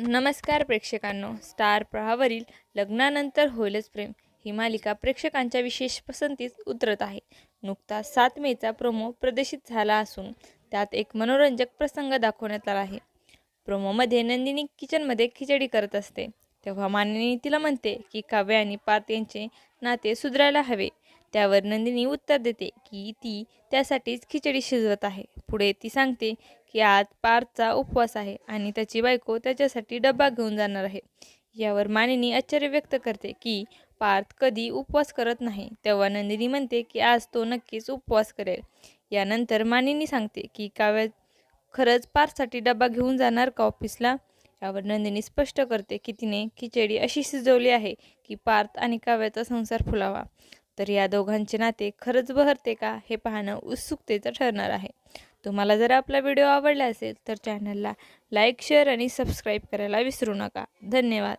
नमस्कार प्रेक्षकांनो. स्टार प्रहावरील लग्नानंतर होईलच प्रेम ही मालिका प्रेक्षकांच्या विशेष पसंतीस उतरत आहे. नुकताच सात मेचा प्रोमो प्रदर्शित झाला असून त्यात एक मनोरंजक प्रसंग दाखवण्यात आला आहे. प्रोमोमध्ये नंदिनी किचनमध्ये खिचडी करत असते. तेव्हा मानिनी तिला म्हणते की काव्य आणि पात यांचे नाते सुधारायला हवे. त्यावर नंदिनी उत्तर देते की ती त्यासाठीच खिचडी शिजवत आहे. पुढे ती सांगते की आज पारचा उपवास आहे आणि त्याची बायको त्याच्यासाठी डब्बा घेऊन जाणार आहे. यावर मानिनी आश्चर्य व्यक्त करते की पार्थ कधी उपवास करत नाही. तेव्हा नंदिनी म्हणते की आज तो नक्कीच उपवास करेल. यानंतर मानिनी सांगते की काव्य खरंच पार्थसाठी डब्बा घेऊन जाणार का ऑफिसला? यावर नंदिनी स्पष्ट करते की तिने खिचडी अशी शिजवली आहे की पार्थ आणि काव्याचा संसार फुलावा. तर या दोघांचे नाते खरंच बहरते का हे पाहणं उत्सुकतेचं ठरणार आहे. तुम्हाला जर आपला व्हिडिओ आवडला असेल तर चॅनलला लाईक शेअर आणि सबस्क्राईब करायला विसरू नका. धन्यवाद.